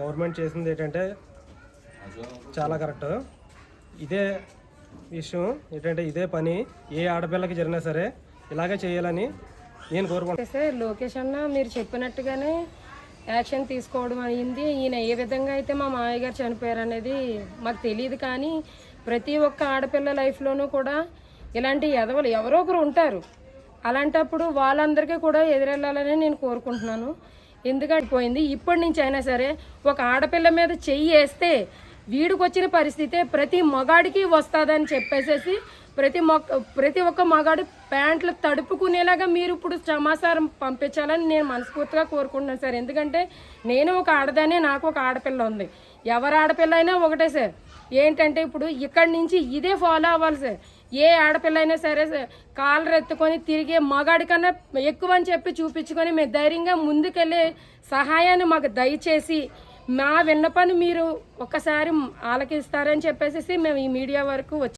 Government చేసింది ఏంటంటే చాలా కరెక్ట్. ఇదే విషయం ఏంటంటే ఇదే పని ఏ ఆడపిల్లకి జరిగినా సరే ఇలాగే చేయాలని నేను కోరుకుంటున్నాను లోకేష్ అన్న మీరు చెప్పినట్టుగానే యాక్షన్ తీసుకోవడం అయింది. ఈయన ఏ విధంగా అయితే మా మామయ్య గారు చనిపోయారు అనేది మాకు తెలియదు కానీ ప్రతి ఒక్క ఆడపిల్ల లైఫ్లోనూ కూడా ఇలాంటి ఎదవలు ఎవరో ఒకరు ఉంటారు. అలాంటప్పుడు వాళ్ళందరికీ కూడా ఎదురెళ్ళాలని నేను కోరుకుంటున్నాను. ఎందుకంటే పోయింది ఇప్పటి నుంచి అయినా సరే ఒక ఆడపిల్ల మీద చెయ్యి వేస్తే వీడికొచ్చిన పరిస్థితే ప్రతి మగాడికి వస్తుందని చెప్పేసేసి ప్రతి మొక్క ప్రతి ఒక్క మగాడు ప్యాంట్లు తడుపుకునేలాగా మీరు ఇప్పుడు సమాచారం పంపించాలని నేను మనస్ఫూర్తిగా కోరుకుంటున్నాను సార్. ఎందుకంటే నేను ఒక ఆడదానే నాకు ఒక ఆడపిల్ల ఉంది. ఎవరు ఆడపిల్ల అయినా ఒకటే సార్. ఏంటంటే ఇప్పుడు ఇక్కడి నుంచి ఇదే ఫాలో అవ్వాలి సార్ ఏ ఆడపిల్ల అయినా సరే సార్ కాలర్ ఎత్తుకొని తిరిగే మగాడి కన్నా ఎక్కువ అని చెప్పి చూపించుకొని మేము ధైర్యంగా ముందుకెళ్ళే సహాయాన్ని మాకు దయచేసి మా విన్నపాన్ని మీరు ఒక్కసారి ఆలకిస్తారని చెప్పేసి మేము ఈ మీడియా వరకు వచ్చి